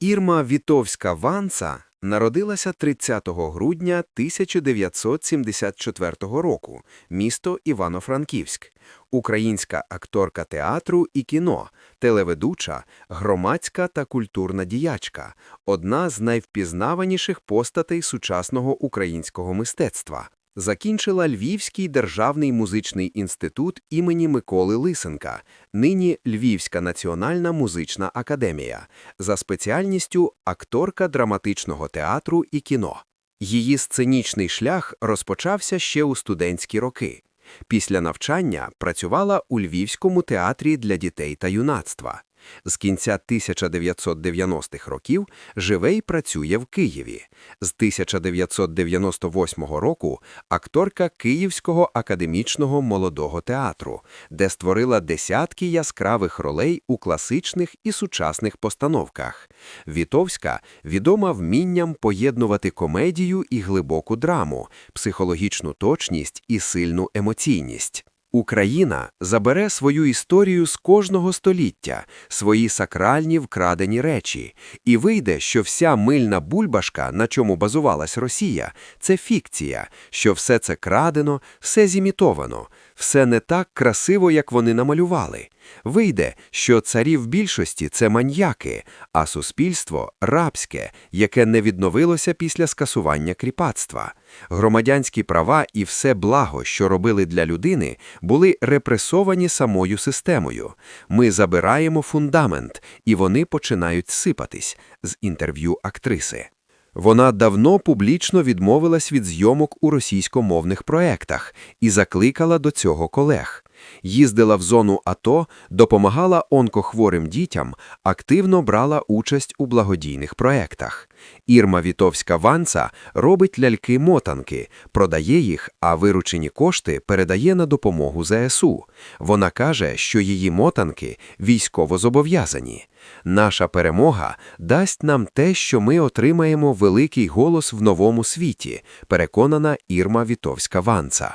Ірма Вітовська Ванца народилася 30 грудня 1974 року, місто Івано-Франківськ. Українська акторка театру і кіно, телеведуча, громадська та культурна діячка, одна з найвпізнаваніших постатей сучасного українського мистецтва. Закінчила Львівський державний музичний інститут імені Миколи Лисенка, нині Львівська національна музична академія, за спеціальністю акторка драматичного театру і кіно. Її сценічний шлях розпочався ще у студентські роки. Після навчання працювала у Львівському театрі для дітей та юнацтва. З кінця 1990-х років живе й працює в Києві. З 1998 року акторка Київського академічного молодого театру, де створила десятки яскравих ролей у класичних і сучасних постановках. Вітовська відома вмінням поєднувати комедію і глибоку драму, психологічну точність і сильну емоційність. Україна забере свою історію з кожного століття, свої сакральні вкрадені речі, і вийде, що вся мильна бульбашка, на чому базувалась Росія, це фікція, що все це крадено, все зімітовано, все не так красиво, як вони намалювали. Вийде, що царі в більшості це маньяки, а суспільство рабське, яке не відновилося після скасування кріпацтва. Громадянські права і все благо, що робили для людини, були репресовані самою системою. Ми забираємо фундамент, і вони починають сипатись з інтерв'ю актриси. Вона давно публічно відмовилась від зйомок у російськомовних проектах і закликала до цього колег. Їздила в зону АТО, допомагала онкохворим дітям, активно брала участь у благодійних проектах. Ірма Вітовська-Ванца робить ляльки-мотанки, продає їх, а виручені кошти передає на допомогу ЗСУ. Вона каже, що її мотанки військово зобов'язані. Наша перемога дасть нам те, що ми отримаємо великий голос в новому світі, переконана Ірма Вітовська-Ванца.